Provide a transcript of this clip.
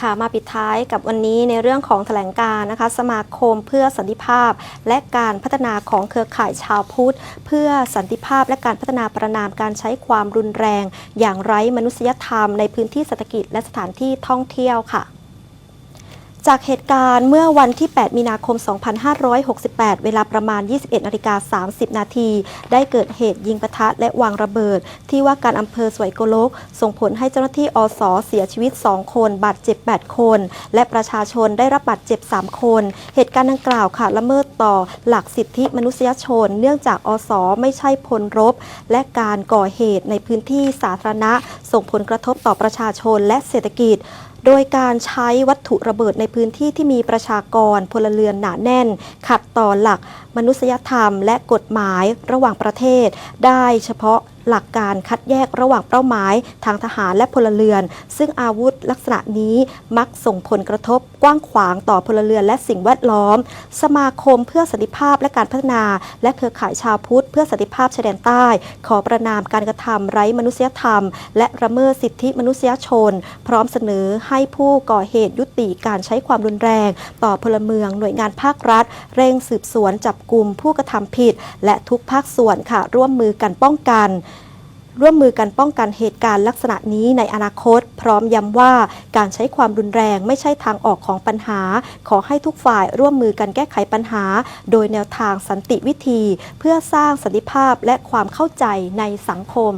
ค่ะมาปิดท้ายกับวันนี้ในเรื่องของแถลงการนะคะ สมาคมเพื่อสันติภาพ และการพัฒนาของเครือข่ายชาวพุทธ เพื่อสันติภาพและการพัฒนาประนามการใช้ความรุนแรง อย่างไร้มนุษยธรรมในพื้นที่เศรษฐกิจและสถานที่ท่องเที่ยวค่ะ จากเหตุการณ์เมื่อวันที่ 8 มีนาคม 2568 เวลาประมาณ 21นาฬิกา30 นาที ได้เกิดเหตุยิงปะทะและวางระเบิด ที่ว่าการอำเภอสวยโกลก ส่งผลให้เจ้าหน้าที่อสเสียชีวิต 2 คน บาดเจ็บ 8 คน และประชาชนได้รับบาดเจ็บ 3 คน เหตุการณ์ดังกล่าวค่ะละเมิดต่อหลักสิทธิมนุษยชน เนื่องจากอสไม่ใช่พลรบ และการก่อเหตุในพื้นที่สาธารณะส่งผลกระทบต่อประชาชนและเศรษฐกิจ โดยการใช้วัตถุระเบิดในพื้นที่ที่มีประชากรพลเรือนหนาแน่น ขัดต่อหลักมนุษยธรรมและกฎหมายระหว่างประเทศ ได้เฉพาะหลักการคัดแยกระหว่างเป้าหมาย ทางทหารและพลเรือน ซึ่งอาวุธลักษณะนี้มักส่งผลกระทบกว้างขวางต่อพลเรือนและสิ่งแวดล้อม สมาคมเพื่อสันติภาพและการพัฒนา และเครือข่ายชาวพุทธเพื่อสันติภาพชายแดนใต้ ขอประนามการกระทำไร้มนุษยธรรม และระเมิดสิทธิมนุษยชน พร้อมเสนอให้ผู้ก่อเหตุยุติการใช้ความรุนแรง ต่อพลเมืองหน่วยงานภาครัฐ เร่งสืบสวนจับกลุ่มผู้กระทำผิด และทุกภาคส่วนค่ะร่วมมือกันป้องกัน ร่วมมือกันป้องกันเหตุการณ์ลักษณะนี้ในอนาคต พร้อมย้ำว่าการใช้ความรุนแรงไม่ใช่ทางออกของปัญหา ขอให้ทุกฝ่ายร่วมมือกันแก้ไขปัญหา โดยแนวทางสันติวิธี เพื่อสร้างสันติภาพและความเข้าใจในสังคม